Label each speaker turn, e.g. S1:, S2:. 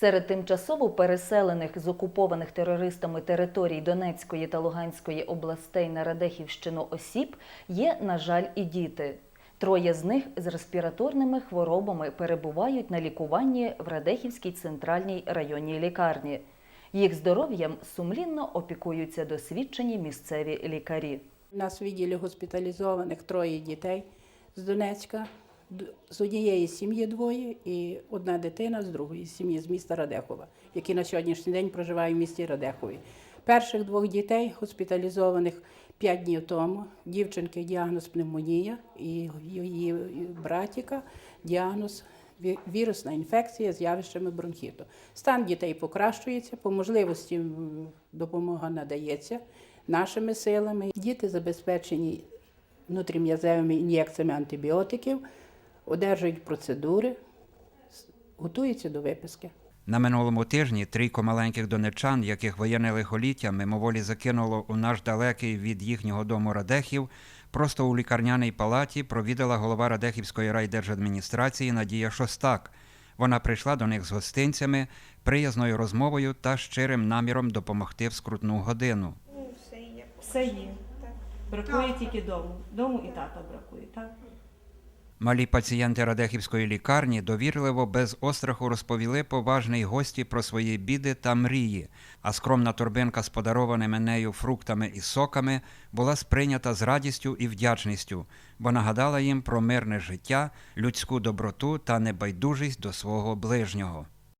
S1: Серед тимчасово переселених з окупованих терористами територій Донецької та Луганської областей на Радехівщину осіб є, на жаль, і діти. Троє з них з респіраторними хворобами перебувають на лікуванні в Радехівській центральній районній лікарні. Їх здоров'ям сумлінно опікуються досвідчені місцеві лікарі.
S2: У нас відділі госпіталізованих троє дітей з Донецька, з однієї сім'ї двоє і одна дитина з другої сім'ї з міста Радехова, які на сьогоднішній день проживають в місті Радехові. Перших двох дітей госпіталізованих п'ять днів тому. Дівчинки діагноз пневмонія і її братіка діагноз вірусна інфекція з явищами бронхіту. Стан дітей покращується, по можливості допомога надається нашими силами. Діти забезпечені внутрім'язевими ін'єкціями антибіотиків, одержують процедури, готуються до виписки.
S3: На минулому тижні трійко маленьких донечан, яких воєнне лихоліття мимоволі закинуло у наш далекий від їхнього дому Радехів, просто у лікарняній палаті провідала голова Радехівської райдержадміністрації Надія Шостак. Вона прийшла до них з гостинцями, приязною розмовою та щирим наміром допомогти в скрутну годину.
S4: Ну, все є.
S5: Все є.
S4: Так.
S5: Бракує тільки дому. Дому і тата бракує, так?
S3: Малі пацієнти Радехівської лікарні довірливо без остраху розповіли поважній гості про свої біди та мрії, а скромна торбинка з подарованими нею фруктами і соками була сприйнята з радістю і вдячністю, бо нагадала їм про мирне життя, людську доброту та небайдужість до свого ближнього.